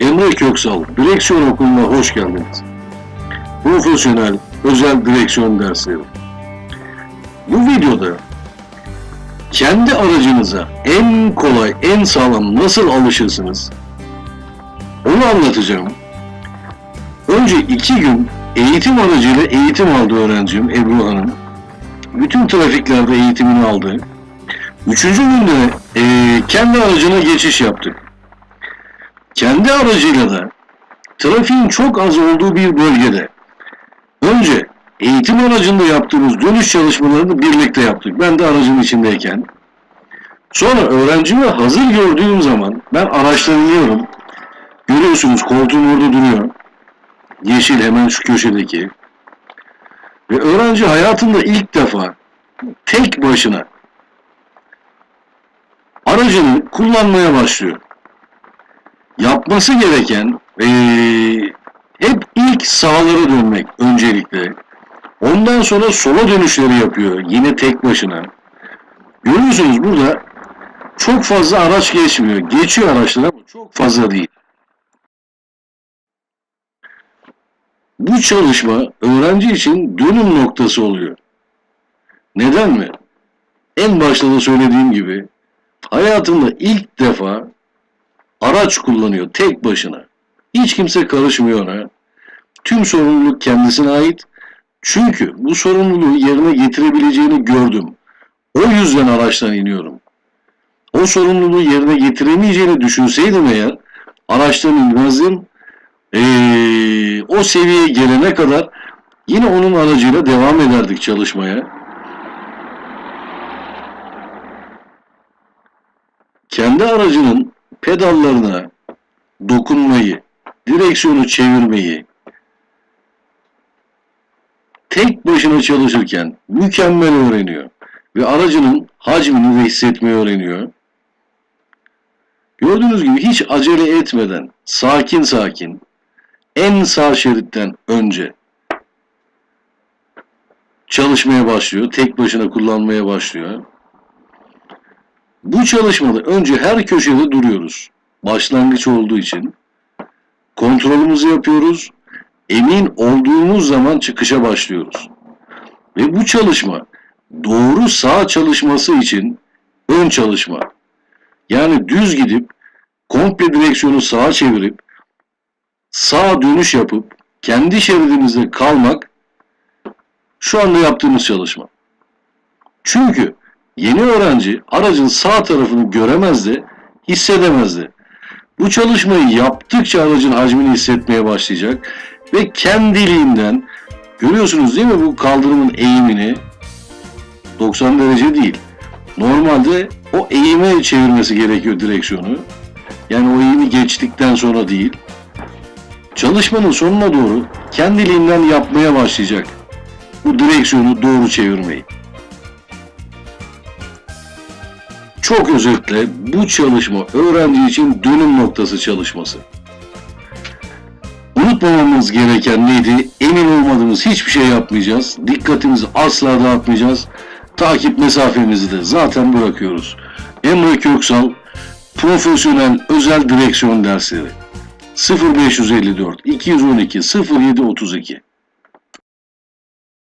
Emre Köksal, Direksiyon Okulu'na hoş geldiniz. Profesyonel, özel direksiyon dersleri. Bu videoda kendi aracınıza en kolay, en sağlam nasıl alışırsınız? Onu anlatacağım. Önce iki gün eğitim aracıyla eğitim aldı öğrencim Ebru Hanım. Bütün trafiklerde eğitimini aldı. Üçüncü günde eee, kendi aracına geçiş yaptık. Kendi aracıyla da trafiğin çok az olduğu bir bölgede önce eğitim aracında yaptığımız dönüş çalışmalarını birlikte yaptık. Ben de aracın içindeyken. Sonra öğrencimi hazır gördüğüm zaman ben araçtan iniyorum. Görüyorsunuz koltuğum orada duruyor. Yeşil hemen şu köşedeki. Ve öğrenci hayatında ilk defa tek başına aracını kullanmaya başlıyor. Yapması gereken eee, hep ilk sağlara dönmek öncelikle. Ondan sonra sola dönüşleri yapıyor yine tek başına. Görüyorsunuz burada çok fazla araç geçmiyor. Geçiyor araçlar ama çok fazla değil. Bu çalışma öğrenci için dönüm noktası oluyor. Neden mi? En başta da söylediğim gibi hayatında ilk defa araç kullanıyor tek başına. Hiç kimse karışmıyor ona. Tüm sorumluluk kendisine ait. Çünkü bu sorumluluğu yerine getirebileceğini gördüm. O yüzden araçtan iniyorum. O sorumluluğu yerine getiremeyeceğini düşünseydim eğer araçtan inmezdim. Ee, o seviyeye gelene kadar yine onun aracıyla devam ederdik çalışmaya. Kendi aracının pedallarına dokunmayı, direksiyonu çevirmeyi tek başına çalışırken mükemmel öğreniyor ve aracının hacmini de hissetmeyi öğreniyor. Gördüğünüz gibi hiç acele etmeden sakin sakin en sağ şeritten önce çalışmaya başlıyor. Tek başına kullanmaya başlıyor. Bu çalışmada önce her köşede duruyoruz. Başlangıç olduğu için. Kontrolümüzü yapıyoruz. Emin olduğumuz zaman çıkışa başlıyoruz. Ve bu çalışma doğru sağ çalışması için ön çalışma. Yani düz gidip komple direksiyonu sağa çevirip sağa dönüş yapıp kendi şeridimizde kalmak şu anda yaptığımız çalışma. Çünkü yeni öğrenci aracın sağ tarafını göremezdi, hissedemezdi. Bu çalışmayı yaptıkça aracın hacmini hissetmeye başlayacak ve kendiliğinden görüyorsunuz değil mi bu kaldırımın eğimini 90 derece değil. Normalde o eğime çevirmesi gerekiyor direksiyonu. Yani o eğimi geçtikten sonra değil. Çalışmanın sonuna doğru kendiliğinden yapmaya başlayacak. Bu direksiyonu doğru çevirmeyi. Çok özetle bu çalışma öğrenci için dönüm noktası çalışması. Unutmamamız gereken neydi? Emin olmadığımız hiçbir şey yapmayacağız. Dikkatimizi asla dağıtmayacağız. Takip mesafemizi de zaten bırakıyoruz. Emre Köksal, Profesyonel Özel Direksiyon Dersleri 0554 212 0732